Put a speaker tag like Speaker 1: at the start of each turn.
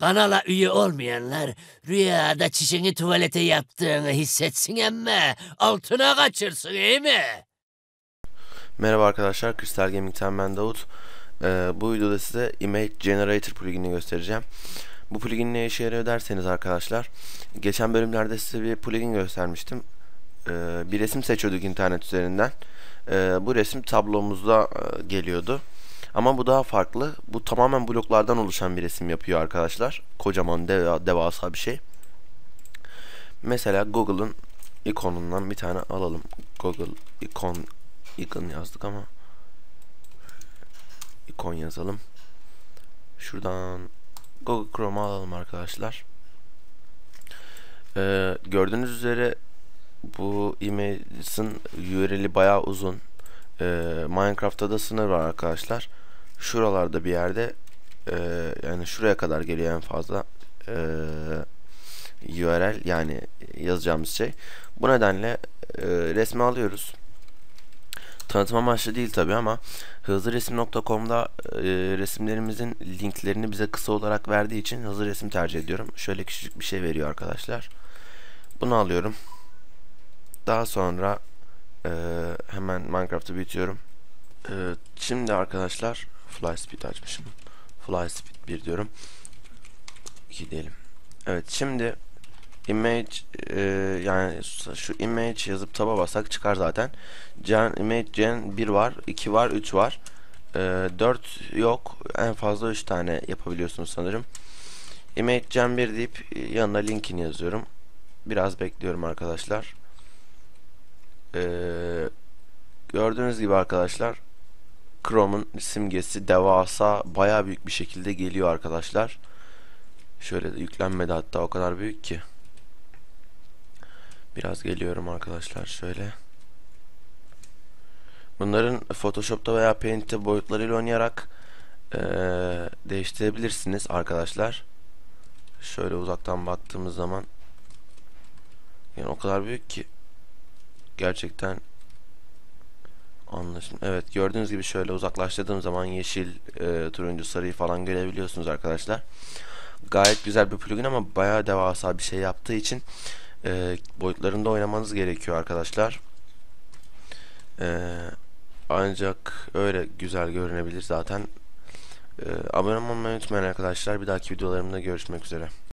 Speaker 1: Kanala üye olmayanlar rüyada çişini tuvalete yaptığını hissetsin ama altına kaçırsın iyi mi?
Speaker 2: Merhaba arkadaşlar, Kristal Gaming'ten ben Davut. Ee, bu videoda size Image Generator pluginini göstereceğim. Bu plugin ne işe yarıyor derseniz arkadaşlar, geçen bölümlerde size bir plugin göstermiştim. Ee, bir resim seçiyorduk internet üzerinden. Ee, bu resim tablomuzda e, geliyordu. Ama bu daha farklı. Bu tamamen bloklardan oluşan bir resim yapıyor arkadaşlar. Kocaman deva, devasa bir şey. Mesela Google'ın ikonundan bir tane alalım. Google ikon ikon yazdık ama ikon yazalım. Şuradan Google Chrome'u alalım arkadaşlar. Ee, gördüğünüz üzere bu image'in URL'i bayağı uzun. Ee, Minecraft'ta da sınır var arkadaşlar. Şuralarda bir yerde e, yani şuraya kadar geliyor en fazla e, URL yani yazacağımız şey. Bu nedenle e, resmi alıyoruz. Tanıtım amaçlı değil tabi ama hızlıresim.com'da e, resimlerimizin linklerini bize kısa olarak verdiği için hızlı resim tercih ediyorum. Şöyle küçücük bir şey veriyor arkadaşlar. Bunu alıyorum. Daha sonra e, hemen Minecraft'ı büyütüyorum. E, şimdi arkadaşlar Fly Speed açmışım. Fly Speed 1 diyorum. 2 diyelim. Evet şimdi image e, yani şu image yazıp taba basak çıkar zaten. Gen image gen 1 var, 2 var, 3 var. E, 4 yok. En fazla 3 tane yapabiliyorsunuz sanırım. Image gen 1 deyip yanına linkini yazıyorum. Biraz bekliyorum arkadaşlar. Ee, gördüğünüz gibi arkadaşlar Chrome'un simgesi devasa baya büyük bir şekilde geliyor arkadaşlar. Şöyle de yüklenmedi hatta o kadar büyük ki. Biraz geliyorum arkadaşlar şöyle. Bunların Photoshop'ta veya Paint'te boyutlarıyla oynayarak ee, değiştirebilirsiniz arkadaşlar. Şöyle uzaktan baktığımız zaman yani o kadar büyük ki gerçekten anlaşım. Evet gördüğünüz gibi şöyle uzaklaştırdığım zaman yeşil, e, turuncu, sarıyı falan görebiliyorsunuz arkadaşlar. Gayet güzel bir plugin ama bayağı devasa bir şey yaptığı için e, boyutlarında oynamanız gerekiyor arkadaşlar. E, ancak öyle güzel görünebilir zaten. E, abone olmayı unutmayın arkadaşlar. Bir dahaki videolarımda görüşmek üzere.